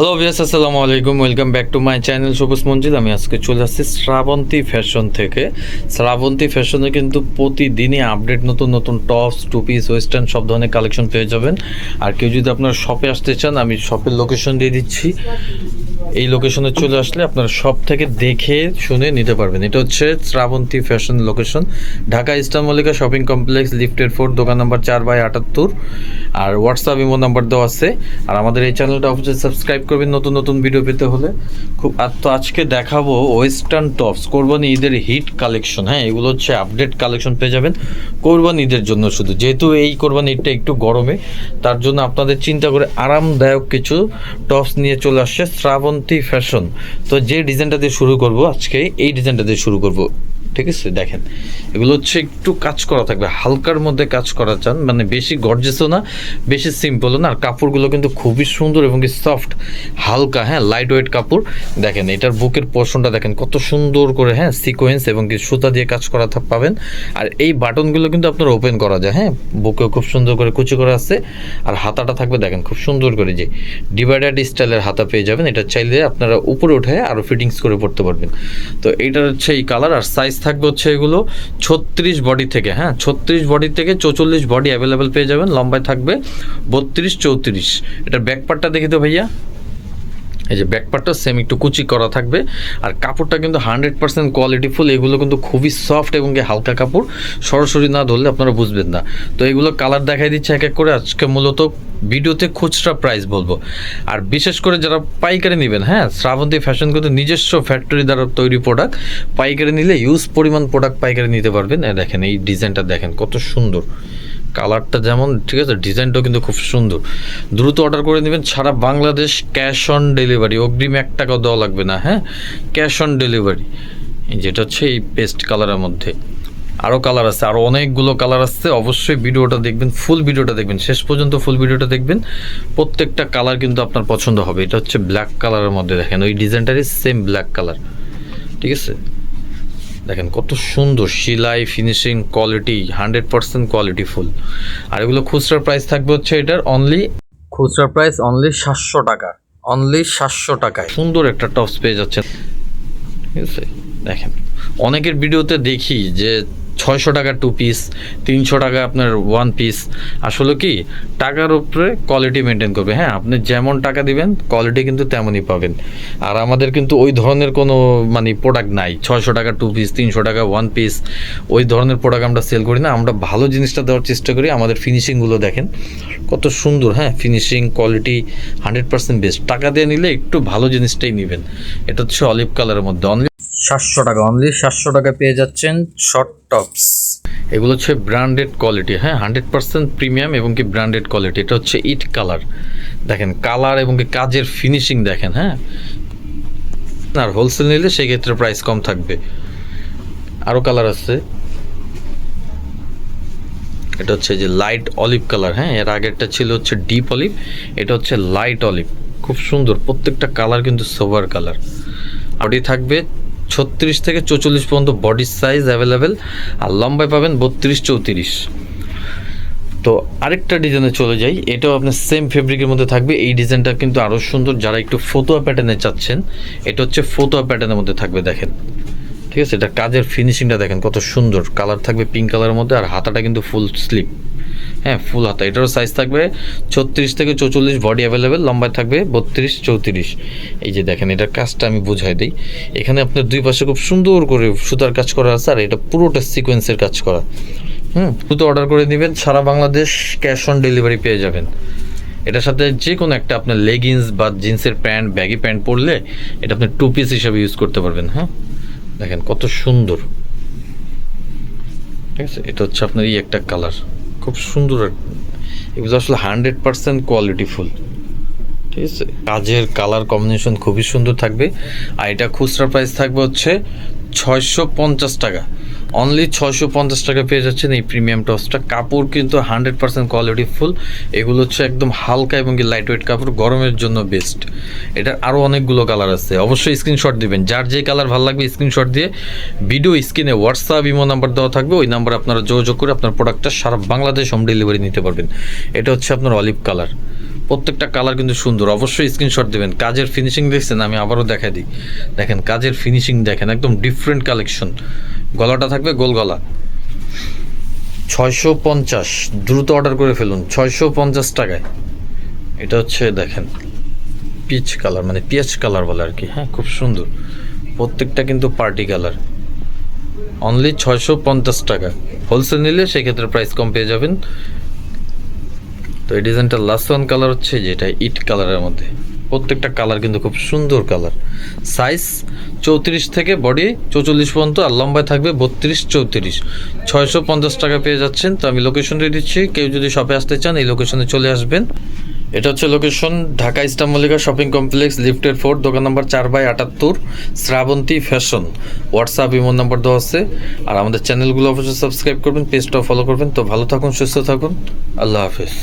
Hello ভিয়াস আসসালামু আলাইকুম welcome back to my channel Sabuj Manzil আমি আজকে চলে আসছি শ্রাবন্তী ফ্যাশন থেকে। শ্রাবন্তী ফ্যাশনে কিন্তু প্রতিদিনই আপডেট নতুন নতুন টপস টু পিস ওয়েস্টার্ন সব ধরনের কালেকশন পেয়ে যাবেন। আর কেউ যদি আপনার শপে আসতে চান, আমি শপের লোকেশন দিয়ে দিচ্ছি। এই লোকেশনে চলে আসলে আপনারা সব থেকে দেখে শুনে নিতে পারবেন। এটা হচ্ছে Shrabanti fashion location Dhaka eastern Mallika shopping complex lifted four দোকান নাম্বার চার বাই আটাত্তর। আর হোয়াটসঅ্যাপ ইমো নাম্বার দেওয়া আছে। আর আমাদের এই চ্যানেলটা অবশ্যই সাবস্ক্রাইব করবেন নতুন নতুন ভিডিও পেতে হলে। খুব আর তো আজকে দেখাবো ওয়েস্টার্ন টপস কোরবানি ঈদের হিট কালেকশন হ্যাঁ এগুলো হচ্ছে আপডেট কালেকশন পেয়ে যাবেন কোরবানি ঈদের জন্য শুধু। যেহেতু এই কোরবানি ঈদটা একটু গরমে, তার জন্য আপনাদের চিন্তা করে আরামদায়ক কিছু টপস নিয়ে চলে আসছে। শ্রাবন্তী ফ্যাশন। তো যে ডিজাইনটা দিয়ে শুরু করব আজকে এই ডিজাইনটা দিয়ে শুরু করব। ঠিক আছে, দেখেন। এগুলো হচ্ছে একটু কাজ করা থাকবে, হালকার মধ্যে কাজ করা চান মানে বেশি গর্জেসও না, বেশি সিম্পলও না। আর কাপড়গুলো কিন্তু খুবই সুন্দর এবং কি সফট হালকা হ্যাঁ লাইট ওয়েট কাপড়। দেখেন, এটার বুকের পোর্শনটা দেখেন, কত সুন্দর করে হ্যাঁ সিকোয়েন্স এবং কি সুতা দিয়ে কাজ করা পাবেন। আর এই বাটনগুলো কিন্তু আপনার ওপেন করা যায় হ্যাঁ বুকেও খুব সুন্দর করে কুচি করা আছে। আর হাতাটা থাকবে, দেখেন, খুব সুন্দর করে যে ডিভাইডার স্টাইলের হাতা পেয়ে যাবেন। এটা চাইলে আপনারা উপরে উঠে আরও ফিটিংস করে পড়তে পারবেন। তো এইটার হচ্ছে এই কালার আর সাইজ থাকবে হচ্ছে এগুলো ছত্রিশ বডি থেকে হ্যাঁ? ছত্রিশ বডি থেকে চৌচল্লিশ বডি অ্যাভেলেবেল পেয়ে যাবেন, লম্বায় থাকবে বত্রিশ চৌত্রিশ। এটার ব্যাকপার্টটা দেখি তো ভাইয়া। এই যে ব্যাকপার্টটা সেম একটু কুচি করা থাকবে। আর কাপড়টা কিন্তু হান্ড্রেড পার্সেন্ট কোয়ালিটিফুল এগুলো কিন্তু খুবই সফট এবং হালকা কাপড়। সরাসরি না ধরলে আপনারা বুঝবেন না। তো এগুলো কালার দেখাই দিচ্ছে এক এক করে। আজকে মূলত ভিডিওতে খুচরা প্রাইস বলব। আর বিশেষ করে যারা পাইকারি নেবেন হ্যাঁ শ্রাবন্তী ফ্যাশন কিন্তু নিজস্ব ফ্যাক্টরি দ্বারা তৈরি প্রোডাক্ট পাইকারি নিলে ইউজ পরিমাণ প্রোডাক্ট পাইকারি নিতে পারবেন। দেখেন, এই ডিজাইনটা দেখেন, কত সুন্দর। কালারটা যেমন, ঠিক আছে, ডিজাইনটাও কিন্তু খুব সুন্দর। দ্রুত অর্ডার করে নেবেন, সারা বাংলাদেশ ক্যাশ অন ডেলিভারি। অগ্রিম এক টাকাও দেওয়া লাগবে না হ্যাঁ? Cash on delivery. যেটা হচ্ছে এই পেস্ট কালারের মধ্যে। আরও কালার আছে, আরও অনেকগুলো কালার আসছে। অবশ্যই ভিডিওটা দেখবেন, ফুল ভিডিওটা দেখবেন। শেষ পর্যন্ত ফুল ভিডিওটা দেখবেন। প্রত্যেকটা কালার কিন্তু আপনার পছন্দ হবে। এটা হচ্ছে ব্ল্যাক কালারের মধ্যে দেখেন, ওই ডিজাইনটারই সেম ব্ল্যাক কালার। ঠিক আছে? দেখেন, কত সুন্দর সিলাই finishing quality hundred percent quality full. আর এগুলো খুচরা প্রাইস থাকবে হচ্ছে এটার অনলি খুচরা প্রাইস অনলি সাতশো টাকা। অনলি সাতশো টাকায়। সুন্দর একটা টপস পেয়ে যাচ্ছে ঠিক আছে? দেখেন, অনেকের ভিডিওতে দেখি যে ছয়শো টাকা টু পিস তিনশো টাকা আপনার ওয়ান পিস আসলে কি, টাকার উপরে কোয়ালিটি মেনটেন করবে। হ্যাঁ আপনি যেমন টাকা দিবেন কোয়ালিটি কিন্তু তেমনই পাবেন। আর আমাদের কিন্তু ওই ধরনের কোনো মানে প্রোডাক্ট নাই। ছয়শো টাকা টু পিস তিনশো টাকা ওয়ান পিস ওই ধরনের প্রোডাক্ট আমরা সেল করি না। আমরা ভালো জিনিসটা দেওয়ার চেষ্টা করি। আমাদের ফিনিশিংগুলো দেখেন, কত সুন্দর হ্যাঁ finishing quality hundred percent best টাকা দিয়ে নিলে একটু ভালো জিনিসটাই নেবেন। এটা হচ্ছে অলিভ কালারের মধ্যে। সাতশো টাকা। অনলি সাতশো টাকা পেয়ে যাচ্ছেন শর্ট টপস এগুলো হচ্ছে ব্র্যান্ডেড কোয়ালিটি হ্যাঁ? হান্ড্রেড পার্সেন্ট প্রিমিয়াম এবং কি ব্র্যান্ডেড কোয়ালিটি এটা হচ্ছে ইট কালার দেখেন কালার এবং কি কাজের ফিনিশিং দেখেন হ্যাঁ? আর হোলসেল নিলে সেক্ষেত্রে প্রাইস কম থাকবে। আরও কালার আছে। এটা হচ্ছে যে লাইট অলিভ কালার হ্যাঁ? এর আগেরটা ছিল হচ্ছে ডিপ অলিভ এটা হচ্ছে লাইট অলিভ খুব সুন্দর। প্রত্যেকটা কালার কিন্তু সোভার কালার বডি থাকবে ছত্রিশ থেকে চৌচল্লিশ পর্যন্ত বডি সাইজ অ্যাভেলেবেল আর লম্বায় পাবেন বত্রিশ চৌত্রিশ। তো আরেকটা ডিজাইনে চলে যাই, এটাও আপনার সেম ফেব্রিকের মধ্যে থাকবে। এই ডিজাইনটা কিন্তু আরও সুন্দর, যারা একটু ফতোয়া প্যাটার্নে চাচ্ছেন, এটা হচ্ছে ফতোয়া প্যাটার্নের মধ্যে থাকবে, দেখেন। ঠিক আছে, এটা কাজের ফিনিশিংটা দেখেন, কত সুন্দর। কালার থাকবে পিঙ্ক কালারের মধ্যে আর হাতাটা কিন্তু ফুল স্লিপ হ্যাঁ ফুল হাতা। এটারও সাইজ থাকবে ছত্রিশ থেকে চৌচল্লিশ বডি অ্যাভেলেবেল লম্বায় থাকবে বত্রিশ, চৌত্রিশ। এই যে দেখেন, এটার কাজটা আমি বুঝাই দিই। এখানে আপনার দুই পাশে খুব সুন্দর করে সুতার কাজ করা আছে, আর এটা পুরোটা সিকোয়েন্সের কাজ করা। হুম দ্রুত অর্ডার করে নেবেন সারা বাংলাদেশ ক্যাশ অন ডেলিভারি পেয়ে যাবেন। এটার সাথে যে কোনো একটা আপনার লেগিংস বা জিন্সের প্যান্ট ব্যাগি প্যান্ট পরলে এটা আপনি টু পিস হিসাবে ইউজ করতে পারবেন হ্যাঁ? দেখেন কত সুন্দর। ঠিক আছে? এটা হচ্ছে আপনার এই একটা কালার খুব সুন্দর। এগুলো আসলে হান্ড্রেড পার্সেন্ট কোয়ালিটিফুল ঠিক আছে? কাজের কালার কম্বিনেশন খুবই সুন্দর থাকবে। আর এটা খুচরা প্রাইস থাকবে হচ্ছে ছয়শো পঞ্চাশ টাকা। অনলি ছশো পঞ্চাশ টাকা পেয়ে যাচ্ছেন এই প্রিমিয়াম টসটা কাপড় কিন্তু হান্ড্রেড পার্সেন্ট কোয়ালিটি ফুল এগুলো হচ্ছে একদম হালকা এবং লাইট ওয়েট কাপড়, গরমের জন্য বেস্ট এটার আরও অনেকগুলো কালার আছে। অবশ্যই স্ক্রিনশট দিবেন। যার যে কালার ভালো লাগবে স্ক্রিনশট দিয়ে ভিডিও স্ক্রিনে হোয়াটসঅ্যাপ ইমো নাম্বার দেওয়া থাকবে। ওই নাম্বার আপনারা যোগাযোগ করে আপনার প্রোডাক্টটা সারা বাংলাদেশ হোম ডেলিভারি নিতে পারবেন। এটা হচ্ছে আপনার অলিভ কালার প্রত্যেকটা কালার কিন্তু সুন্দর। অবশ্যই স্ক্রিনশট দেবেন। কাজের ফিনিশিং দেখছেন, আমি আবারও দেখাই দিই। দেখেন, কাজের ফিনিশিং দেখেন, একদম ডিফারেন্ট কালেকশন গলাটা থাকবে গোল গলা। ছয়শো পঞ্চাশ, দ্রুত অর্ডার করে ফেলুন। ছয়শো পঞ্চাশ টাকায়। এটা হচ্ছে, দেখেন পিচ কালার মানে পিঁয়াজ কালার বলে আর কি। হ্যাঁ খুব সুন্দর। প্রত্যেকটা কিন্তু পার্টি কালার অনলি ছয়শো পঞ্চাশ টাকা। হোলসেল নিলে সেক্ষেত্রে প্রাইস কম পেয়ে যাবেন। তো এই ডিজাইনটা লাস্ট ওয়ান কালার হচ্ছে যেটা ইট কালারের মধ্যে। প্রত্যেকটা কালার কিন্তু খুব সুন্দর কালার সাইজ চৌত্রিশ থেকে বডি চৌচল্লিশ পর্যন্ত আর লম্বায় থাকবে বত্রিশ চৌত্রিশ। ছয়শো পঞ্চাশ টাকা পেয়ে যাচ্ছেন। তো আমি লোকেশন দিয়ে দিচ্ছি। কেউ যদি শপে আসতে চান, এই লোকেশনে চলে আসবেন। এটা হচ্ছে location Dhaka Eastern Mallika shopping complex লিফটের ফোর দোকান নম্বর চার বাই আটাত্তর, Shrabanti fashion WhatsApp imo number দেওয়া আছে। আর আমাদের চ্যানেলগুলো অবশ্যই সাবস্ক্রাইব করবেন পেজটাও ফলো করবেন। তো ভালো থাকুন, সুস্থ থাকুন। আল্লাহ হাফেজ।